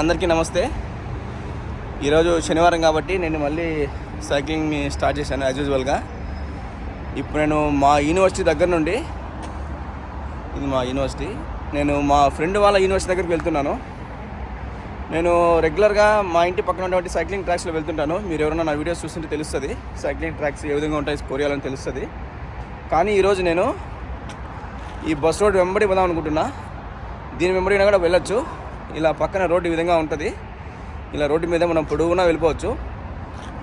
అందరికీ నమస్తే. ఈరోజు శనివారం కాబట్టి నేను మళ్ళీ సైక్లింగ్ని స్టార్ట్ చేశాను యాజ్ యూజువల్గా ఇప్పుడు నేను మా యూనివర్సిటీ దగ్గర నుండి ఇది మా యూనివర్సిటీ. నేను మా ఫ్రెండ్ వాళ్ళ యూనివర్సిటీ దగ్గరికి వెళ్తున్నాను. నేను రెగ్యులర్గా మా ఇంటి పక్కన ఉన్నటువంటి సైక్లింగ్ ట్రాక్స్లో వెళ్తుంటాను. మీరు ఎవరైనా నా వీడియోస్ చూస్తుంటే తెలుస్తుంది. సైక్లింగ్ ట్రాక్స్ ఏ విధంగా ఉంటాయి కొరియాలని తెలుస్తుంది. కానీ ఈరోజు నేను ఈ బస్ రోడ్ వెంబడి పోదాం అనుకుంటున్నా. దీని వెంబడినా కూడా వెళ్ళొచ్చు. ఇలా పక్కన రోడ్డు ఈ విధంగా ఉంటుంది. ఇలా రోడ్డు మీద మనం పొడుగునా వెళ్ళిపోవచ్చు.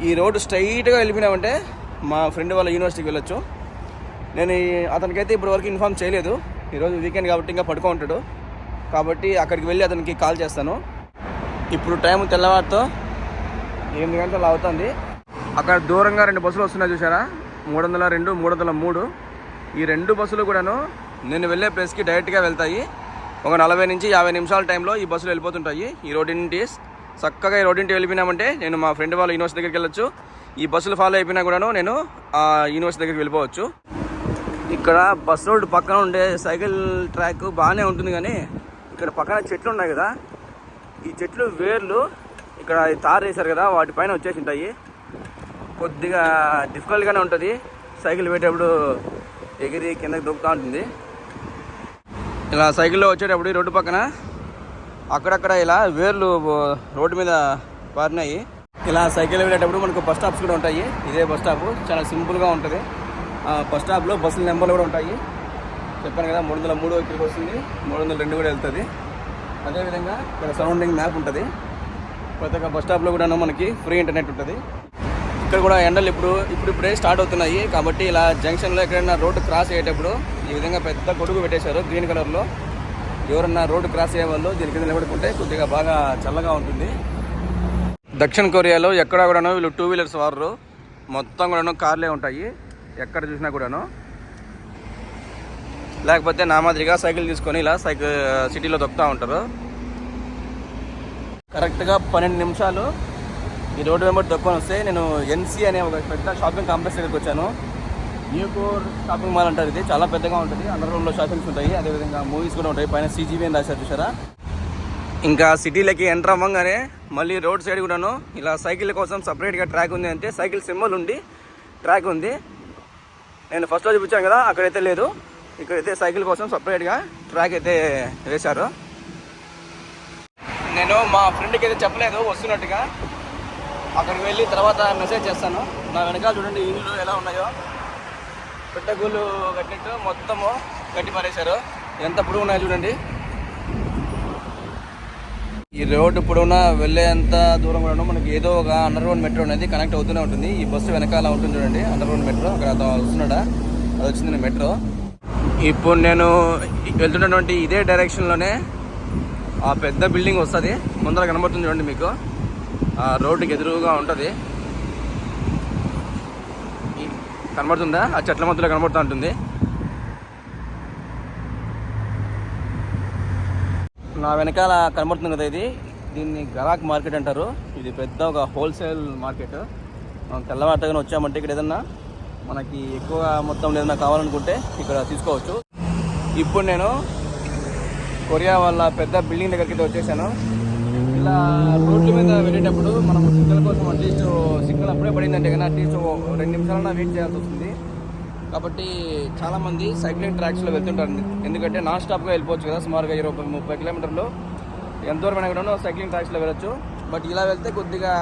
ఈ రోడ్డు స్ట్రైట్గా వెళ్ళిపోయినామంటే మా ఫ్రెండ్ వాళ్ళ యూనివర్సిటీకి వెళ్ళొచ్చు. నేను అతనికైతే ఇప్పుడు వరకు ఇన్ఫామ్ చేయలేదు. ఈరోజు వీకెండ్ కాబట్టి ఇంకా పడుకో ఉంటాడు. కాబట్టి అక్కడికి వెళ్ళి అతనికి కాల్ చేస్తాను. ఇప్పుడు టైం తెల్లవారితో ఎనిమిది గంటలు అవుతుంది. అక్కడ దూరంగా రెండు బస్సులు వస్తున్నాయి చూసారా మూడు వందల రెండు మూడు వందల మూడు. ఈ రెండు బస్సులు కూడాను నేను వెళ్ళే ప్లేస్కి డైరెక్ట్గా వెళ్తాయి. ఒక నలభై నుంచి యాభై నిమిషాల టైంలో ఈ బస్సులు వెళ్ళిపోతుంటాయి. ఈ రోడ్డింటి చక్కగా ఈ రోడ్డింటి వెళ్ళిపోయినామంటే నేను మా ఫ్రెండ్ వాళ్ళ యూనివర్సిటీ దగ్గరికి వెళ్ళొచ్చు. ఈ బస్సులు ఫాలో అయిపోయినా కూడాను నేను ఆ యూనివర్సిటీ దగ్గరికి వెళ్ళిపోవచ్చు. ఇక్కడ బస్ రోడ్ పక్కన ఉండే సైకిల్ ట్రాక్ బాగానే ఉంటుంది కానీ ఇక్కడ పక్కన చెట్లు ఉన్నాయి కదా. ఈ చెట్లు వేర్లు ఇక్కడ తారు వేశారు కదా వాటిపైన వచ్చేసి ఉంటాయి. కొద్దిగా డిఫికల్ట్గానే ఉంటుంది. సైకిల్ పెట్టేటప్పుడు ఎగిరి కిందకి దొక్కుతూ ఉంటుంది. ఇలా సైకిల్లో వచ్చేటప్పుడు ఈ రోడ్డు పక్కన అక్కడక్కడ ఇలా వేర్లు రోడ్డు మీద పారినాయి. ఇలా సైకిల్ వెళ్ళేటప్పుడు మనకు బస్ స్టాప్స్ కూడా ఉంటాయి. ఇదే బస్ స్టాప్. చాలా సింపుల్గా ఉంటుంది. ఆ బస్ స్టాప్లో బస్సుల నెంబర్లు కూడా ఉంటాయి. చెప్పాను కదా మూడు వందల మూడు ఇక్కడికి వస్తుంది. మూడు వందల రెండు కూడా వెళ్తుంది. అదేవిధంగా ఇక్కడ సరౌండింగ్ మ్యాప్ ఉంటుంది. ప్రతి ఒక్క బస్ స్టాప్లో కూడా మనకి ఫ్రీ ఇంటర్నెట్ ఉంటుంది. ఇక్కడ కూడా ఎండలు ఇప్పుడు ఇప్పుడు ఇప్పుడే స్టార్ట్ అవుతున్నాయి. కాబట్టి ఇలా జంక్షన్లో ఎక్కడైనా రోడ్డు క్రాస్ అయ్యేటప్పుడు ఈ విధంగా పెద్ద గొడుగు పెట్టేశారు. గ్రీన్ కలర్లో ఎవరన్నా రోడ్డు క్రాస్ అయ్యే వాళ్ళు దీని కింద నిలబడుకుంటే కొద్దిగా బాగా చల్లగా ఉంటుంది. దక్షిణ కొరియాలో ఎక్కడ కూడాను వీళ్ళు టూ వీలర్స్ వారు మొత్తం కూడాను కార్లే ఉంటాయి. ఎక్కడ చూసినా కూడాను. లేకపోతే నా మాదిరిగా సైకిల్ తీసుకొని ఇలా సైకిల్ సిటీలో దొక్కుతూ ఉంటారు. కరెక్ట్గా పన్నెండు నిమిషాలు ఈ రోడ్డు వెంబడి దొక్కొని వస్తే నేను ఎన్సీ అనే ఒక పెద్ద షాపింగ్ కాంప్లెక్స్ దగ్గరికి వచ్చాను. న్యూ కోర్ షాపింగ్ మాల్ అంటారు ఇది. చాలా పెద్దగా ఉంటుంది. అండర్ గ్రౌండ్లో షాపింగ్స్ ఉంటాయి. అదేవిధంగా మూవీస్ కూడా ఉంటాయి. పైన సీజీబీ అని రాశారు చూసారా ఇంకా సిటీలకి ఎంటర్ అవ్వగానే మళ్ళీ రోడ్ సైడ్ కూడాను ఇలా సైకిల్ కోసం సపరేట్గా ట్రాక్ ఉంది అంటే సైకిల్ సింబల్ ఉండి ట్రాక్ ఉంది. నేను ఫస్ట్లో చూపించాను కదా అక్కడైతే లేదు. ఇక్కడైతే సైకిల్ కోసం సపరేట్గా ట్రాక్ అయితే వేశారు. నేను మా ఫ్రెండ్కి అయితే చెప్పలేదు వస్తున్నట్టుగా. అక్కడికి వెళ్ళి తర్వాత మెసేజ్ చేస్తాను. నా వెనకాల చూడండి ఇల్లు ఎలా ఉన్నాయో. పెట్టగూళ్ళు కట్టినట్టు మొత్తము కట్టి పారేశారు. ఎంత పొడవు ఉన్నాయో చూడండి. ఈ రోడ్డు పొడవునా వెళ్ళేంత దూరం కూడా మనకి ఏదో ఒక అండర్ గ్రౌండ్ మెట్రో అనేది కనెక్ట్ అవుతూనే ఉంటుంది. ఈ బస్సు వెనకాల ఉంటుంది చూడండి అండర్ గ్రౌండ్ మెట్రో. అక్కడ అతను వస్తున్నాడా? అది వచ్చింది మెట్రో. ఇప్పుడు నేను వెళ్తున్నటువంటి ఇదే డైరెక్షన్లోనే ఆ పెద్ద బిల్డింగ్ వస్తుంది. ముందర కనబడుతుంది చూడండి మీకు. ఆ రోడ్డుకి ఎదురుగా ఉంటుంది ఈ- కనబడుతుందా? ఆ చెట్ల మధ్యలో కనబడుతూ ఉంటుంది. నా వెనకాల కనబడుతుంది కదా ఇది. దీన్ని గరాక్ మార్కెట్ అంటారు. ఇది పెద్ద ఒక హోల్సేల్ మార్కెట్. మనం తెల్లవారుతగానే వచ్చామంటే ఇక్కడ ఏదన్నా మనకి ఎక్కువ మొత్తం ఏదైనా కావాలనుకుంటే ఇక్కడ తీసుకోవచ్చు. ఇప్పుడు నేను కొరియా వాళ్ళ పెద్ద బిల్డింగ్ దగ్గరికి అయితే వచ్చేసాను. ఇలా రోడ్ల మీద వెళ్ళేటప్పుడు మనం సిగ్నల్ కోసం అట్లీస్ట్ సిగ్నల్ అప్పుడే పడిందంటే కానీ అట్లీస్ట్ రెండు నిమిషాలన్నా వెయిట్ చేయాల్సి వస్తుంది. కాబట్టి చాలామంది సైక్లింగ్ ట్రాక్స్లో వెళ్తుంటారు ఎందుకంటే నాన్ స్టాప్గా వెళ్ళిపోవచ్చు కదా సుమారుగా ఇరవై ముప్పై కిలోమీటర్లు. ఎంత దూరమైనా కూడా సైక్లింగ్ ట్రాక్స్లో వెళ్ళొచ్చు. బట్ ఇలా వెళ్తే కొద్దిగా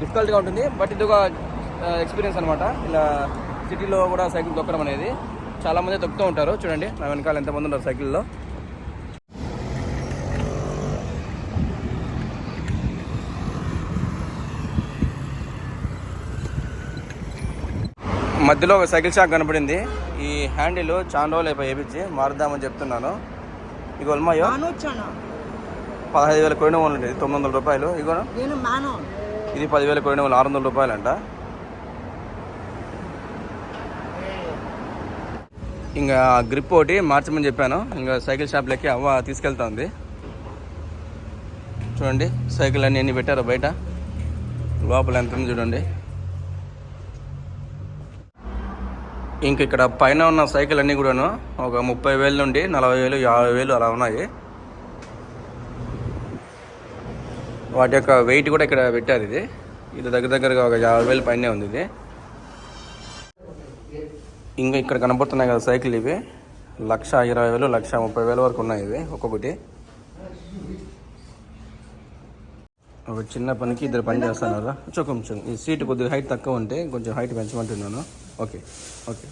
డిఫికల్ట్గా ఉంటుంది. బట్ ఇది ఒక ఎక్స్పీరియన్స్ అనమాట ఇలా సిటీలో కూడా సైకిల్ తొక్కడం అనేది. చాలామంది తొక్కుతూ ఉంటారు. చూడండి నా వెనకాల ఎంతమంది ఉన్నారు సైకిల్లో. మధ్యలో ఒక సైకిల్ షాప్ కనపడింది. ఈ హ్యాండిల్ చాలా రోజులు అయిపోయి వేయించి మారుద్దామని చెప్తున్నాను. అల్మాయో మానొచ్చాను? పదహైదు వేల కోయిన ఉంటుంది తొమ్మిది వందల రూపాయలు. ఇగో. మాను. ఇది పదివేల కోయిన ఆరు వందల రూపాయలు అంట ఇంకా గ్రిప్ ఒకటి మార్చమని చెప్పాను. ఇంకా సైకిల్ షాప్లోకి అవ్వ తీసుకెళ్తా చూడండి సైకిల్ అన్ని ఎన్ని పెట్టారో బయట. లోపల ఎంత చూడండి. ఇంక ఇక్కడ పైన ఉన్న సైకిల్ అన్నీ కూడాను ఒక ముప్పై వేల నుండి నలభై వేలు యాభై వేలు అలా ఉన్నాయి. వాటి యొక్క వెయిట్ కూడా ఇక్కడ పెట్టారు ఇది. ఇది దగ్గర దగ్గరగా ఒక యాభై వేలు పైనే ఉంది ఇది. ఇంకా ఇక్కడ కనబడుతున్నాయి కదా సైకిల్ ఇవి. లక్ష ఇరవై వేలు లక్ష ముప్పై వేల వరకు ఉన్నాయి ఇవి ఒక్కొక్కటి. ఒక చిన్న పనికి ఇద్దరు పని చేస్తున్నారు. కొంచెం కొంచెం ఈ సీట్ కొద్దిగా హైట్ తక్కువ ఉంటే కొంచెం హైట్ పెంచమంటున్నాను. ఓకే ఓకే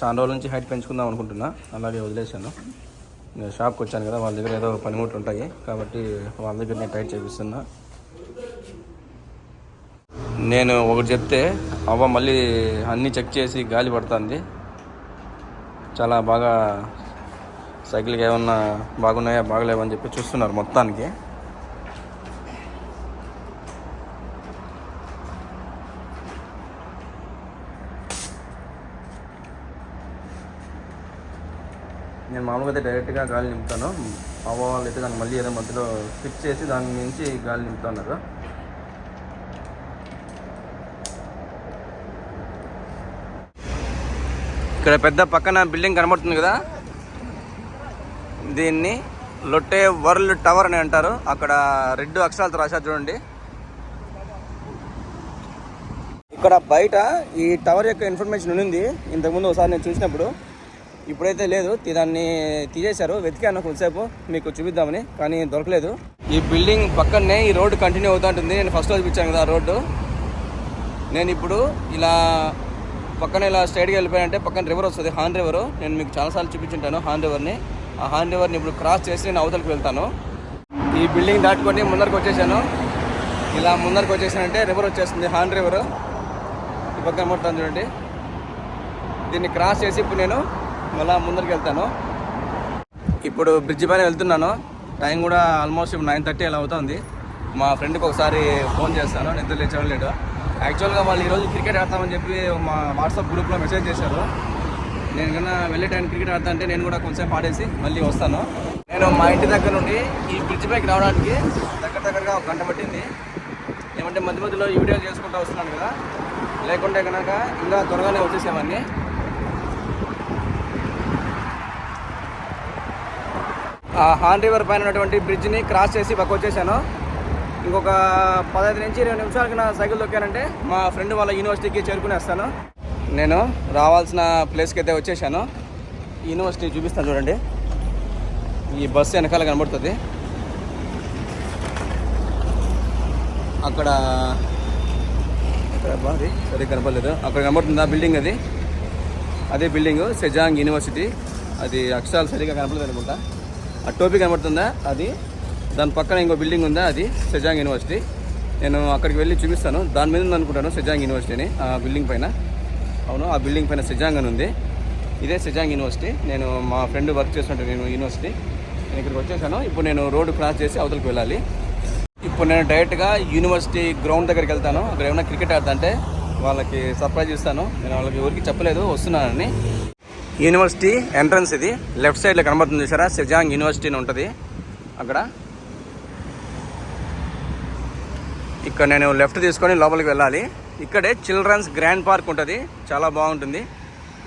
చాలా రోజుల నుంచి హైట్ పెంచుకుందాం అనుకుంటున్నా అలాగే వదిలేశాను. నేను షాప్కి వచ్చాను కదా వాళ్ళ దగ్గర ఏదో పనిముట్లు ఉంటాయి కాబట్టి వాళ్ళ దగ్గర నేను టైట్ చేపిస్తున్నా. నేను ఒకటి చెప్తే అవ్వ మళ్ళీ అన్నీ చెక్ చేసి గాలి పడుతుంది. చాలా బాగా సైకిల్కి ఏమన్నా బాగున్నాయా బాగలేవని చెప్పి చూస్తున్నారు మొత్తానికి నేను మామూలుగా అయితే డైరెక్ట్గా గాలి నింపుతాను. అవ్వ వాళ్ళు అయితే దాన్ని మళ్ళీ ఏదో మధ్యలో ఫిక్స్ చేసి దాని నుంచి గాలి నింపుతున్నారు. ఇక్కడ పెద్ద పక్కన బిల్డింగ్ కనబడుతుంది కదా? దీన్ని లొట్టే వరల్డ్ టవర్ అని అంటారు. అక్కడ రెడ్ అక్షరాలతో రాశారు చూడండి. ఇక్కడ బయట ఈ టవర్ యొక్క ఇన్ఫర్మేషన్ ఉంది ఇంతకుముందు ఒకసారి నేను చూసినప్పుడు ఇప్పుడైతే లేదు. దాన్ని తీసేశారు. వెతికాను కొంతసేపు. మీకు చూపిద్దామని కానీ దొరకలేదు. ఈ బిల్డింగ్ పక్కనే ఈ రోడ్డు కంటిన్యూ అవుతూ ఉంటుంది. నేను ఫస్ట్ రోజు చూపించాను కదా ఆ రోడ్డు. నేను ఇప్పుడు ఇలా పక్కన ఇలా స్ట్రైట్గా వెళ్ళిపోయానంటే పక్కన రివర్ వస్తుంది. హాన్ రివర్ నేను మీకు చాలాసార్లు చూపించుంటాను హాన్ రివర్ని ఆ హాన్ రివర్ని ఇప్పుడు క్రాస్ చేసి నేను అవతలకి వెళ్తాను. ఈ బిల్డింగ్ దాటుకొని ముందరకు వచ్చేసాను. ఇలా ముందరకు వచ్చేసానంటే రివర్ వచ్చేస్తుంది. హాన్ రివర్ ఈ పక్కన మొత్తం చూడండి. దీన్ని క్రాస్ చేసి ఇప్పుడు నేను మళ్ళా ముందరికి వెళ్తాను. ఇప్పుడు బ్రిడ్జ్ పైన వెళ్తున్నాను. టైం కూడా ఆల్మోస్ట్ ఇప్పుడు నైన్ థర్టీ అలా అవుతుంది. మా ఫ్రెండ్కి ఒకసారి ఫోన్ చేస్తాను. నిద్ర లేచేవాళ్ళు లేడు యాక్చువల్గా వాళ్ళు ఈరోజు క్రికెట్ ఆడతామని చెప్పి మా వాట్సాప్ గ్రూప్లో మెసేజ్ చేశారు. నేను కన్నా వెళ్ళే టైం క్రికెట్ ఆడతా అంటే నేను కూడా కొంచెం ఆడేసి మళ్ళీ వస్తాను. నేను మా ఇంటి దగ్గర నుండి ఈ బ్రిడ్జ్ పైకి రావడానికి దగ్గర దగ్గరగా ఒక గంట పట్టింది. ఏమంటే మధ్య మధ్యలో ఈ వీడియోలు చేసుకుంటూ వస్తున్నాను కదా. లేకుంటే కనుక ఇంకా త్వరగానే వచ్చేసేవాడిని. హాన్ రివర్ పైన ఉన్నటువంటి బ్రిడ్జ్ని క్రాస్ చేసి పక్క వచ్చేసాను. ఇంకొక పదహైదు నుంచి ఇరవై నిమిషాలకి నా సైకిల్ దొక్కానంటే మా ఫ్రెండ్ వాళ్ళ యూనివర్సిటీకి చేరుకునేస్తాను నేను రావాల్సిన ప్లేస్కి అయితే వచ్చేసాను. యూనివర్సిటీ చూపిస్తాను చూడండి. ఈ బస్సు వెనకాల కనబడుతుంది. అక్కడ ఎక్కడ అబ్బా అది కనపడలేదు. అక్కడ కనబడుతుంది ఆ బిల్డింగ్ అది. అదే బిల్డింగ్ సెజాంగ్ యూనివర్సిటీ. అది అక్షరాలు సరిగ్గా కనపడలేదు అనుకుంటా ఆ టోపీ కనబడుతుందా? అది. దాని పక్కన ఇంకో బిల్డింగ్ ఉందా? అది సెజాంగ్ యూనివర్సిటీ. నేను అక్కడికి వెళ్ళి చూపిస్తాను. దాని మీద అనుకుంటాను సెజాంగ్ యూనివర్సిటీని ఆ బిల్డింగ్ పైన. అవును ఆ బిల్డింగ్ పైన సెజాంగ్ అని ఉంది. ఇదే సెజాంగ్ యూనివర్సిటీ. నేను మా ఫ్రెండ్ వర్క్ చేస్తుంటే నేను యూనివర్సిటీ. నేను ఇక్కడికి వచ్చేసాను. ఇప్పుడు నేను రోడ్డు క్రాస్ చేసి అవతలకి వెళ్ళాలి. ఇప్పుడు నేను డైరెక్ట్గా యూనివర్సిటీ గ్రౌండ్ దగ్గరికి వెళ్తాను. అక్కడ ఏమైనా క్రికెట్ ఆడుతుంటే వాళ్ళకి సర్ప్రైజ్ ఇస్తాను. నేను వాళ్ళకి ఎవరికి చెప్పలేదు వస్తున్నానని. యూనివర్సిటీ ఎంట్రన్స్ ఇది. లెఫ్ట్ సైడ్లో కనబడుతుంది చూసారా? సెజాంగ్ యూనివర్సిటీ అని ఉంటుంది అక్కడ. ఇక్కడ నేను లెఫ్ట్ తీసుకొని లోపలికి వెళ్ళాలి. ఇక్కడే చిల్డ్రన్స్ గ్రాండ్ పార్క్ ఉంటుంది. చాలా బాగుంటుంది.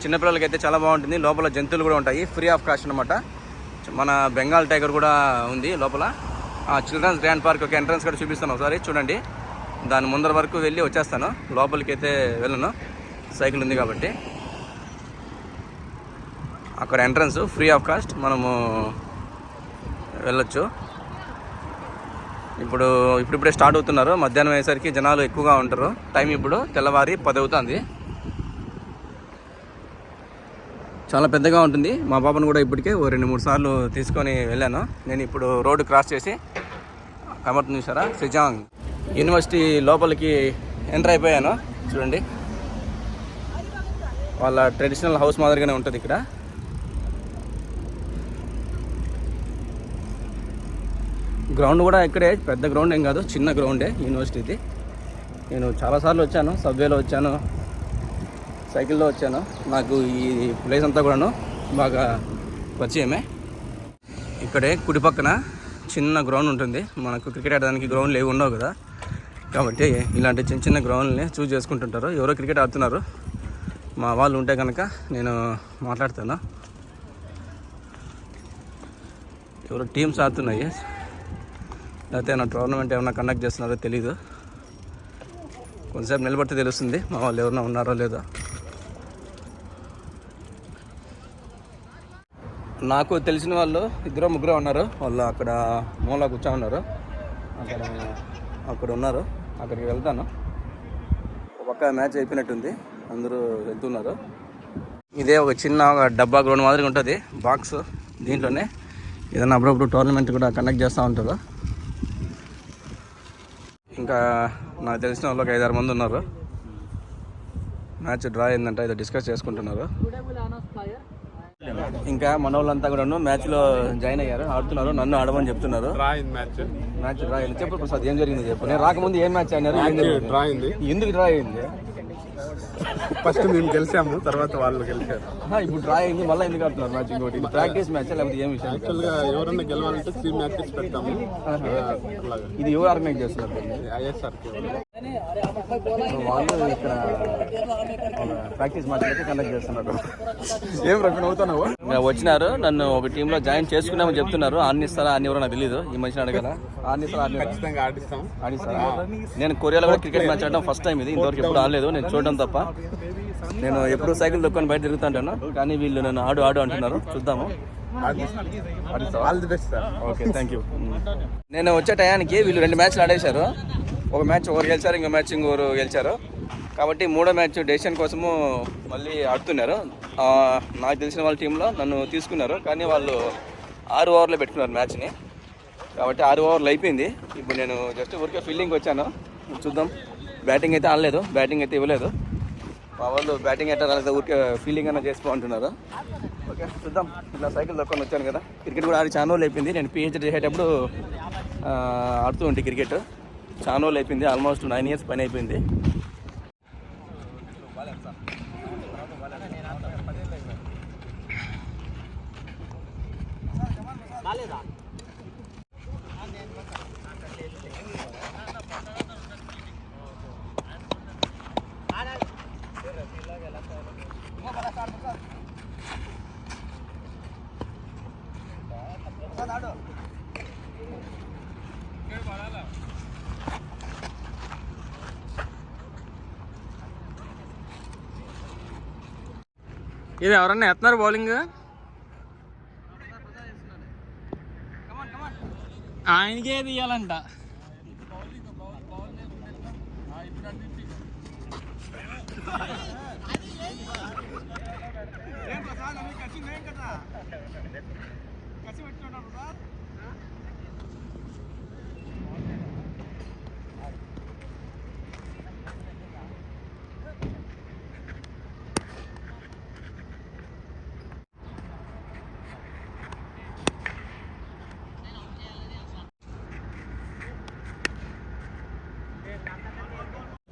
చిన్నపిల్లలకి అయితే చాలా బాగుంటుంది. లోపల జంతువులు కూడా ఉంటాయి. ఫ్రీ ఆఫ్ కాస్ట్ అనమాట మన బెంగాల్ టైగర్ కూడా ఉంది లోపల. ఆ చిల్డ్రన్స్ గ్రాండ్ పార్క్ ఒక ఎంట్రన్స్ కూడా చూపిస్తాను ఒకసారి. చూడండి. దాని ముందర వరకు వెళ్ళి వచ్చేస్తాను. లోపలికి అయితే వెళ్ళను. సైకిల్ ఉంది కాబట్టి. అక్కడ ఎంట్రన్స్ ఫ్రీ ఆఫ్ కాస్ట్ మనము వెళ్ళొచ్చు. ఇప్పుడు ఇప్పుడిప్పుడే స్టార్ట్ అవుతున్నారు. మధ్యాహ్నం అయ్యేసరికి జనాలు ఎక్కువగా ఉంటారు. టైం ఇప్పుడు తెల్లవారి పది అవుతుంది. చాలా పెద్దగా ఉంటుంది. మా పాపను కూడా ఇప్పటికే ఓ రెండు మూడు సార్లు తీసుకొని వెళ్ళాను. నేను ఇప్పుడు రోడ్డు క్రాస్ చేసి కనబడుతుంది చూసారా సిజాంగ్ యూనివర్సిటీ లోపలికి ఎంటర్ అయిపోయాను. చూడండి. వాళ్ళ ట్రెడిషనల్ హౌస్ మాదిరిగానే ఉంటుంది ఇక్కడ. గ్రౌండ్ కూడా ఇక్కడే పెద్ద గ్రౌండ్ ఏం కాదు చిన్న గ్రౌండే యూనివర్సిటీది. నేను చాలాసార్లు వచ్చాను సబ్వేలో వచ్చాను సైకిల్లో వచ్చాను. నాకు ఈ ప్లేస్ అంతా కూడాను బాగా పరిచయమే. ఇక్కడే కుడి పక్కన చిన్న గ్రౌండ్ ఉంటుంది. మనకు క్రికెట్ ఆడడానికి గ్రౌండ్లు ఏవి ఉండవు కదా. కాబట్టి ఇలాంటి చిన్న చిన్న గ్రౌండ్ని చూస్ చేసుకుంటుంటారు. ఎవరో క్రికెట్ ఆడుతున్నారు. మా వాళ్ళు ఉంటే కనుక నేను మాట్లాడతాను. ఎవరో టీమ్స్ ఆడుతున్నాయి. లేకపోతే నా టోర్నమెంట్ ఏమైనా కండక్ట్ చేస్తున్నారో తెలీదు. కొంతసేపు నిలబడితే తెలుస్తుంది మా వాళ్ళు ఎవరైనా ఉన్నారో లేదో. నాకు తెలిసిన వాళ్ళు ఇద్దరు ముగ్గురు ఉన్నారు. వాళ్ళు అక్కడ మూల కూర్చో ఉన్నారు. అక్కడ అక్కడ ఉన్నారు. అక్కడికి వెళ్తాను. ఒక మ్యాచ్ అయిపోయినట్టుంది. అందరూ వెళ్తున్నారు. ఇదే ఒక చిన్న ఒక డబ్బా గ్రౌండ్ మాదిరిగా ఉంటుంది. బాక్స్ దీంట్లోనే. ఏదైనా అప్పుడప్పుడు టోర్నమెంట్ కూడా కండక్ట్ చేస్తూ ఉంటారు. ఇంకా నాకు తెలిసిన వాళ్ళు ఒక ఐదారు మంది ఉన్నారు. మ్యాచ్ డ్రా అయిందంట ఏదో డిస్కస్ చేసుకుంటున్నారు. ఇంకా మన వాళ్ళంతా కూడా మ్యాచ్లో జాయిన్ అయ్యారు ఆడుతున్నారు నన్ను ఆడమని చెప్తున్నారు. మ్యాచ్. మ్యాచ్ డ్రా అయింది. చెప్పు ప్రసాద్ ఏం జరిగింది చెప్పు. నేను రాకముందు ఏం మ్యాచ్ అయినారు ఎందుకు డ్రా అయింది? ఫస్ట్ మేము గెలిచాము తర్వాత వాళ్ళు గెలిచారు. ఇప్పుడు డ్రా అయింది మళ్ళీ ఎందుకు ఆడుతున్నారు మ్యాచ్ ఇంకోటి? ప్రాక్టీస్ మ్యాచ్ లేకపోతే ఏం విషయం యాక్చువల్గా ఎవరైనా గెలవాలంటే త్రీ మ్యాచెస్ పెడతాము. ఇది ఎవరు ఆర్గనైజ్ చేస్తున్నారు? ఐఎస్ఆర్ వాళ్ళు ఇక్కడ ప్రాక్టీస్ మ్యాచ్ అయితే కండక్ట్ చేస్తున్నారు. ఏం అవుతున్నావు వచ్చినారు నన్ను ఒక టీంలో జాయిన్ చేసుకున్నామని చెప్తున్నారు. ఆడినిస్తారా ఆడిని ఎవరో నాకు తెలియదు ఈ మనిషిని అడగల? ఆడినిస్తారా ఆడిని ఖచ్చితంగా ఆడిస్తాం. ఆడిస్తారా నేను కొరియాలో కూడా క్రికెట్ మ్యాచ్ ఆడడం ఫస్ట్ టైం ఇది. ఇంతవరకు ఎప్పుడు ఆడలేదు నేను చూడడం తప్ప. నేను ఎప్పుడు సైకిల్ దొక్కుని బయట తిరుగుతుంటాను కానీ వీళ్ళు నన్ను ఆడు ఆడు అంటున్నారు. చూద్దాము. ఆడిస్తావా? All the best sir okay thank you నేను వచ్చే టయానికి వీళ్ళు రెండు మ్యాచ్లు ఆడేశారు. ఒక మ్యాచ్ ఒకరు గెలిచారు ఇంకో మ్యాచ్ ఇంకోరు గెలిచారు. కాబట్టి మూడో మ్యాచ్ డెసిషన్ కోసము మళ్ళీ ఆడుతున్నారు. నాకు తెలిసిన వాళ్ళ టీంలో నన్ను తీసుకున్నారు. కానీ వాళ్ళు ఆరు ఓవర్లో పెట్టుకున్నారు మ్యాచ్ని. కాబట్టి ఆరు ఓవర్లు అయిపోయింది. ఇప్పుడు నేను జస్ట్ ఊరికే ఫీల్డింగ్ వచ్చాను. చూద్దాం. బ్యాటింగ్ అయితే ఆడలేదు. బ్యాటింగ్ అయితే ఇవ్వలేదు. మా వాళ్ళు బ్యాటింగ్ అయితే రాలేదు ఊరికే ఫీల్డింగ్ అన్న చేసుకో అంటున్నారు ఓకే చూద్దాం. ఇలా సైకిల్ దొక్కని వచ్చాను కదా. క్రికెట్ కూడా ఆడి చాలా రోజులు అయిపోయింది. నేను పిహెచ్డీ చేసేటప్పుడు ఆడుతూ ఉంటే క్రికెట్ చాలా రోజులు అయిపోయింది ఆల్మోస్ట్ నైన్ ఇయర్స్ పని అయిపోయింది. ఇది ఎవరన్నా ఎత్తున్నారు బౌలింగ్? ఆయనకే తీయాలంట.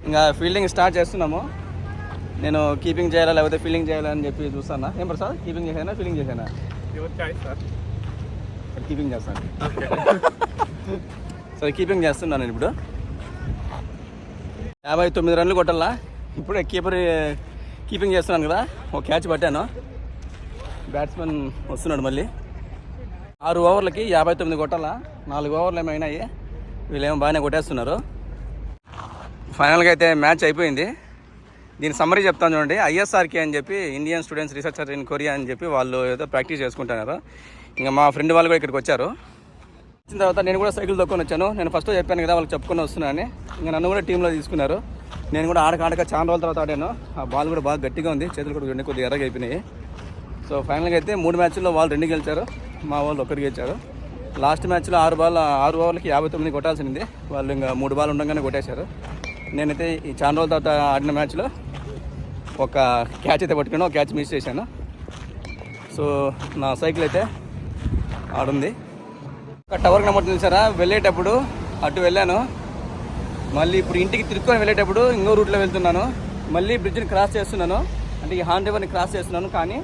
ఇంకా ఫీల్డింగ్ స్టార్ట్ చేస్తున్నాము. నేను కీపింగ్ చేయాలా లేకపోతే ఫీల్డింగ్ చేయాలా అని చెప్పి చూస్తానా ఏం ప్రసాద్ కీపింగ్ చేసానా ఫీల్డింగ్ చేసానా కీపింగ్ చేస్తాను. సరే కీపింగ్ చేస్తున్నాను నేను ఇప్పుడు. యాభై తొమ్మిది రన్లు కొట్టాలా? ఇప్పుడే కీపర్ కీపింగ్ చేస్తున్నాను కదా. ఒక క్యాచ్ పట్టాను. బ్యాట్స్మెన్ వస్తున్నాడు మళ్ళీ. ఆరు ఓవర్లకి యాభై తొమ్మిది కొట్టాలా? నాలుగు ఓవర్లు ఏమైనాయి? వీళ్ళేమో బాగానే కొట్టేస్తున్నారు. ఫైనల్గా అయితే మ్యాచ్ అయిపోయింది. దీని సమ్మరీ చెప్తాను చూడండి. ఐఎస్ఆర్కే అని చెప్పి Indian students researcher in Korea అని చెప్పి వాళ్ళు ఏదో ప్రాక్టీస్ చేసుకుంటున్నారు. ఇంకా మా ఫ్రెండ్ వాళ్ళు కూడా ఇక్కడికి వచ్చారు. వచ్చిన తర్వాత నేను కూడా సైకిల్ తొక్కొని వచ్చాను. నేను ఫస్ట్ చెప్పాను కదా వాళ్ళకి చెప్పుకొని వస్తున్నానని ఇంకా నన్ను కూడా టీంలో తీసుకున్నారు. నేను కూడా ఆడక ఆడక చాలా రోజుల తర్వాత ఆడాను. ఆ బాల్ కూడా బాగా గట్టిగా ఉంది. చేతులు కూడా రెండు కొద్దిగా ఎర్రగా అయిపోయినాయి. సో ఫైనల్గా అయితే మూడు మ్యాచ్ల్లో వాళ్ళు రెండు గెలిచారు. మా వాళ్ళు ఒకరు గెలిచారు. లాస్ట్ మ్యాచ్లో ఆరు బాల్ ఆరు ఓవర్లకి యాభై తొమ్మిది కొట్టాల్సింది వాళ్ళు ఇంకా మూడు బాల్ ఉండగానే కొట్టేశారు. నేనైతే ఈ చాలా రోజుల తర్వాత ఆడిన మ్యాచ్లో ఒక క్యాచ్ అయితే పట్టుకున్నాను ఒక క్యాచ్ మిస్ చేశాను. సో నా సైకిల్ అయితే ఆడుంది. ఒక టవర్ నెంబర్ చూసారా వెళ్ళేటప్పుడు అటు వెళ్ళాను. మళ్ళీ ఇప్పుడు ఇంటికి తిరుక్కొని వెళ్ళేటప్పుడు ఇంకో రూట్లో వెళ్తున్నాను. మళ్ళీ బ్రిడ్జ్ని క్రాస్ చేస్తున్నాను. అంటే ఈ హాన్ రివర్ని క్రాస్ చేస్తున్నాను కానీ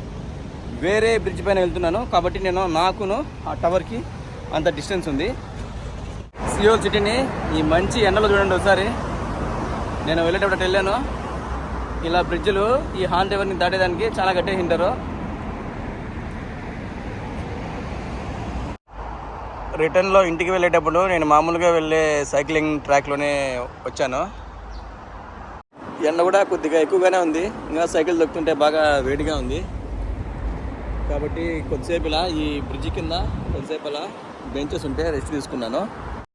వేరే బ్రిడ్జ్ పైన వెళ్తున్నాను. కాబట్టి నేను నాకును ఆ టవర్కి అంత డిస్టెన్స్ ఉంది. సియోల్ సిటీని ఈ మంచి ఎండలో చూడండి ఒకసారి. నేను వెళ్ళేటప్పుడు వెళ్ళాను. ఇలా బ్రిడ్జ్లు ఈ హాన్ రివర్ని దాటేదానికి చాలా గట్టిగా తింటారు రిటర్న్లో ఇంటికి వెళ్ళేటప్పుడు నేను మామూలుగా వెళ్ళే సైక్లింగ్ ట్రాక్లోనే వచ్చాను. ఎండ కూడా కొద్దిగా ఎక్కువగానే ఉంది. ఇంకా సైకిల్ దొక్కుతుంటే బాగా వేడిగా ఉంది. కాబట్టి కొద్దిసేపు ఇలా ఈ బ్రిడ్జి కింద కొద్దిసేపు అలా బెంచెస్ ఉంటే రెస్ట్ తీసుకున్నాను.